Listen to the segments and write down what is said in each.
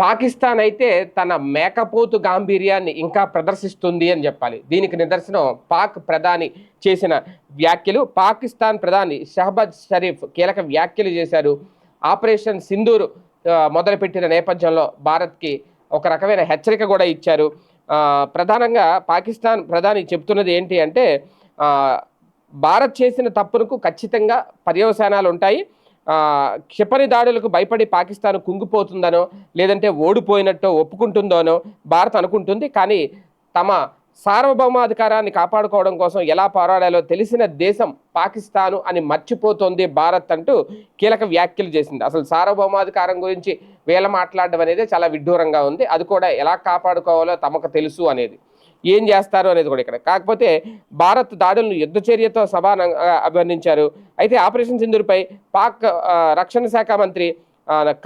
పాకిస్తాన్ అయితే తన మేకపోతు గాంభీర్యాన్ని ఇంకా ప్రదర్శిస్తుంది అని చెప్పాలి. దీనికి నిదర్శనం పాక్ ప్రధాని చేసిన వ్యాఖ్యలు. పాకిస్తాన్ ప్రధాని షహబాజ్ షరీఫ్ కీలక వ్యాఖ్యలు చేశారు. ఆపరేషన్ సింధూర్ మొదలుపెట్టిన నేపథ్యంలో భారత్కి ఒక రకమైన హెచ్చరిక కూడా ఇచ్చారు. ప్రధానంగా పాకిస్తాన్ ప్రధాని చెప్తున్నది ఏంటి అంటే భారత్ చేసిన తప్పులకు ఖచ్చితంగా పర్యవసానాలు ఉంటాయి క్షిపణి దాడులకు భయపడి పాకిస్తాన్ కుంగిపోతుందనో లేదంటే ఓడిపోయినట్టో ఒప్పుకుంటుందోనో భారత్ అనుకుంటుంది. కానీ తమ సార్వభౌమాధికారాన్ని కాపాడుకోవడం కోసం ఎలా పోరాడాలో తెలిసిన దేశం పాకిస్తాను అని మర్చిపోతోంది భారత్ అంటూ కీలక వ్యాఖ్యలు చేసింది. అసలు సార్వభౌమాధికారం గురించి వేల మాట్లాడడం అనేది చాలా విడ్డూరంగా ఉంది. అది కూడా ఎలా కాపాడుకోవాలో తమకు తెలుసు అనేది. ఏం చేస్తారు అనేది కూడా ఇక్కడ. కాకపోతే భారత్ దాడులను యుద్ధ చర్యతో సమానంగా అభివర్ణించారు. అయితే ఆపరేషన్ సింధూర్పై పాక్ రక్షణ శాఖ మంత్రి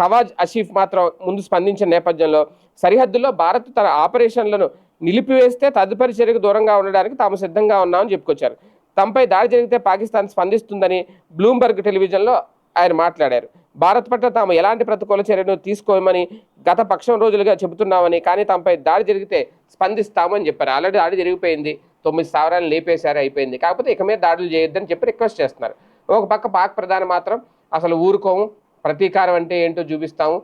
కవాజ్ అషీఫ్ మాత్రం ముందు స్పందించిన నేపథ్యంలో సరిహద్దుల్లో భారత్ తన ఆపరేషన్లను నిలిపివేస్తే తదుపరి చర్యకు దూరంగా ఉండడానికి తాము సిద్ధంగా ఉన్నామని చెప్పుకొచ్చారు. తమపై దాడి జరిగితే పాకిస్తాన్ స్పందిస్తుందని బ్లూంబర్గ్ టెలివిజన్లో ఆయన మాట్లాడారు. భారత్ పట్ల తాము ఎలాంటి ప్రతికూల చర్యను తీసుకోమని గత పక్షం రోజులుగా చెబుతున్నామని కానీ తమపై దాడి జరిగితే స్పందిస్తామని చెప్పారు. ఆల్రెడీ దాడి జరిగిపోయింది. తొమ్మిది స్థావరాలు లేపేశారు అయిపోయింది. కాకపోతే ఇక మీద దాడులు చేయొద్దని చెప్పి రిక్వెస్ట్ చేస్తున్నారు. ఒక పక్క పాక్ ప్రధాని మాత్రం అసలు ఊరుకోము ప్రతీకారం అంటే ఏంటో చూపిస్తాము.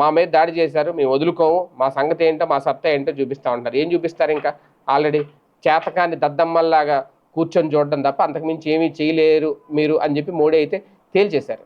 మా మీద దాడి చేశారు మేము వదులుకోము మా సంగతి ఏంటో మా సత్తా ఏంటో చూపిస్తా ఉంటారు ఏం చూపిస్తారు ఇంకా? ఆల్రెడీ చేతకాన్ని దద్దమ్మల్లాగా కూర్చొని చూడడం తప్ప అంతకుమించి ఏమీ చేయలేరు మీరు అని చెప్పి మోడీ అయితే తేల్చేశారు.